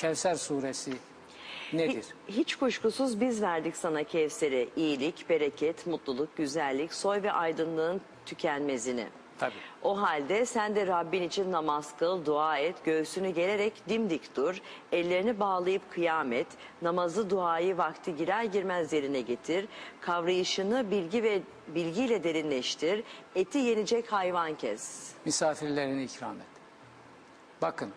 Kevser suresi nedir? Hiç kuşkusuz biz verdik sana Kevser'i. iyilik, bereket, mutluluk, güzellik, soy ve aydınlığın tükenmezini. Tabii. O halde sen de Rabbin için namaz kıl, dua et, göğsünü gelerek dimdik dur, ellerini bağlayıp kıyamet, namazı duayı vakti girer girmez yerine getir, kavrayışını bilgi ve bilgiyle derinleştir, eti yenecek hayvan kes. Misafirlerine ikram et. Bakın.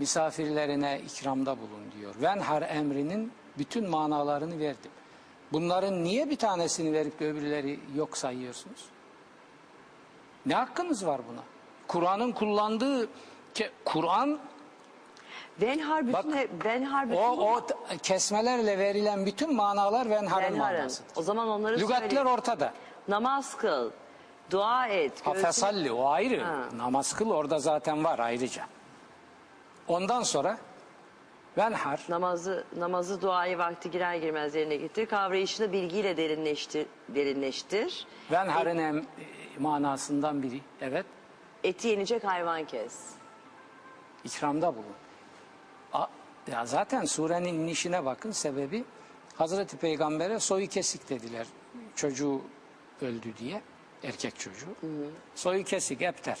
Misafirlerine ikramda bulun diyor. Venhar emrinin bütün manalarını verdim. Bunların niye bir tanesini verip de öbürleri yok sayıyorsunuz? Ne hakkınız var buna? Kur'an'ın kullandığı Kur'an Venhar bütün, Bak, Venhar bütün o, o kesmelerle verilen bütün manalar Venhar'ın manasıdır. O zaman onları Lügatler söyle. ortada. Namaz kıl, dua et. Ha, göğsünü- fesalli o ayrı. Ha. Namaz kıl orada zaten var ayrıca. Ondan sonra venhar Namazı, namazı duayı vakti girer girmez yerine getir. Kavrayışını bilgiyle derinleştir. derinleştir. venharın em, e, manasından biri. Evet. Eti yenecek hayvan kes. ikramda bulun. A, ya zaten surenin inişine bakın sebebi Hazreti Peygamber'e soyu kesik dediler. Çocuğu öldü diye. Erkek çocuğu. Soyu kesik epter.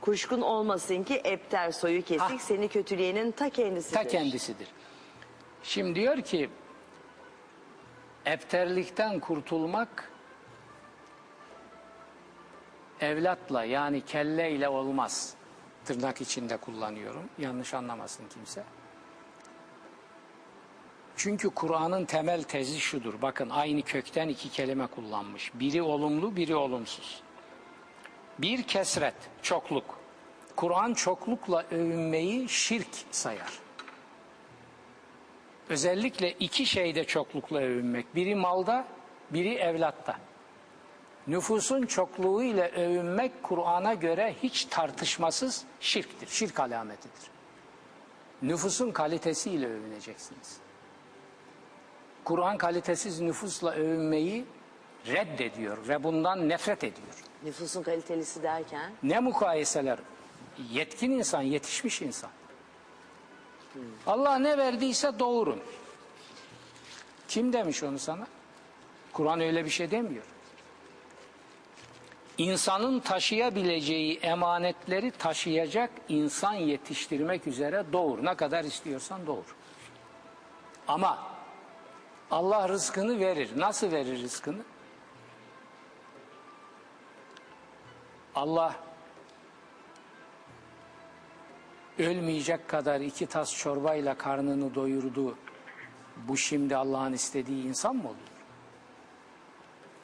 Kuşkun olmasın ki epter soyu kesik Ha. seni kötüleyenin ta kendisidir. ta kendisidir. Şimdi diyor ki epterlikten kurtulmak evlatla yani kelleyle olmaz. Tırnak içinde kullanıyorum. Yanlış anlamasın kimse. Çünkü Kur'an'ın temel tezi şudur. Bakın aynı kökten iki kelime kullanmış. Biri olumlu, biri olumsuz. Bir kesret, çokluk. Kur'an çoklukla övünmeyi şirk sayar. Özellikle iki şeyde çoklukla övünmek. Biri malda, biri evlatta. Nüfusun çokluğu ile övünmek Kur'an'a göre hiç tartışmasız şirktir. Şirk alametidir. Nüfusun kalitesiyle övüneceksiniz. Kur'an kalitesiz nüfusla övünmeyi reddediyor ve bundan nefret ediyor. Nüfusun kalitelisi derken Ne mukayeseler? Yetkin insan, yetişmiş insan. Allah ne verdiyse doğurun. Kim demiş onu sana? Kur'an öyle bir şey demiyor. İnsanın taşıyabileceği emanetleri taşıyacak insan yetiştirmek üzere doğur. Ne kadar istiyorsan doğur. Ama Allah rızkını verir. Nasıl verir rızkını? Allah ölmeyecek kadar iki tas çorbayla karnını doyurdu. Bu şimdi Allah'ın istediği insan mı oluyor?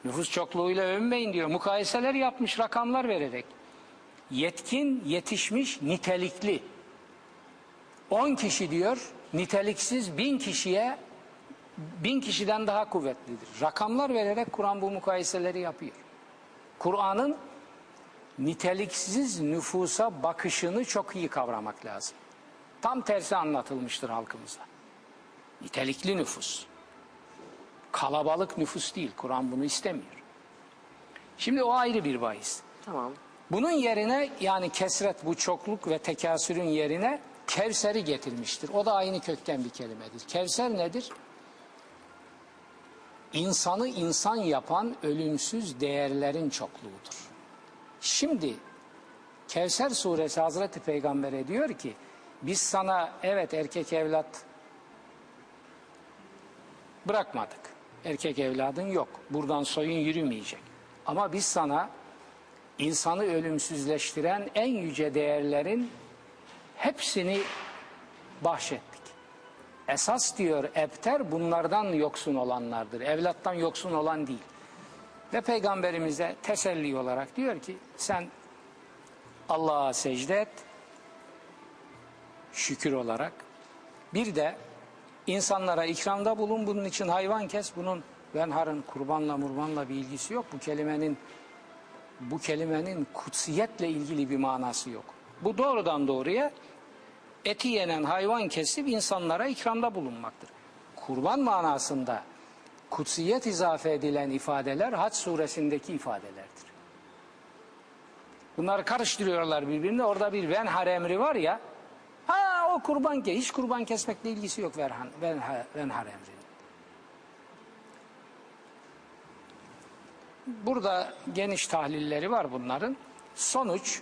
Nüfus çokluğuyla övünmeyin diyor. Mukayeseler yapmış rakamlar vererek. Yetkin, yetişmiş, nitelikli. 10 kişi diyor, niteliksiz bin kişiye bin kişiden daha kuvvetlidir. Rakamlar vererek Kur'an bu mukayeseleri yapıyor. Kur'an'ın niteliksiz nüfusa bakışını çok iyi kavramak lazım. Tam tersi anlatılmıştır halkımıza. Nitelikli nüfus. Kalabalık nüfus değil. Kur'an bunu istemiyor. Şimdi o ayrı bir bahis. tamam. Bunun yerine yani kesret bu çokluk ve tekasürün yerine Kevser'i getirmiştir. O da aynı kökten bir kelimedir. Kevser nedir? İnsanı insan yapan ölümsüz değerlerin çokluğudur. Şimdi Kevser suresi Hazreti Peygamber'e diyor ki biz sana evet erkek evlat bırakmadık. Erkek evladın yok. Buradan soyun yürümeyecek. Ama biz sana insanı ölümsüzleştiren en yüce değerlerin hepsini bahşettik. Esas diyor ebter bunlardan yoksun olanlardır. Evlattan yoksun olan değil. Ve peygamberimize teselli olarak diyor ki sen Allah'a secde et şükür olarak. Bir de insanlara ikramda bulun bunun için hayvan kes. Bunun venharın kurbanla murbanla bir ilgisi yok. Bu kelimenin bu kelimenin kutsiyetle ilgili bir manası yok. Bu doğrudan doğruya eti yenen hayvan kesip insanlara ikramda bulunmaktır. Kurban manasında kutsiyet izafe edilen ifadeler Haç suresindeki ifadelerdir. Bunları karıştırıyorlar birbirine. Orada bir venhar emri var ya. Ha o kurban ke hiç kurban kesmekle ilgisi yok venhar, venhar, venhar emrinin. Burada geniş tahlilleri var bunların. Sonuç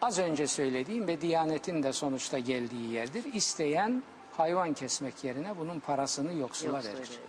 az önce söylediğim ve Diyanet'in de sonuçta geldiği yerdir. İsteyen hayvan kesmek yerine bunun parasını yoksula verir.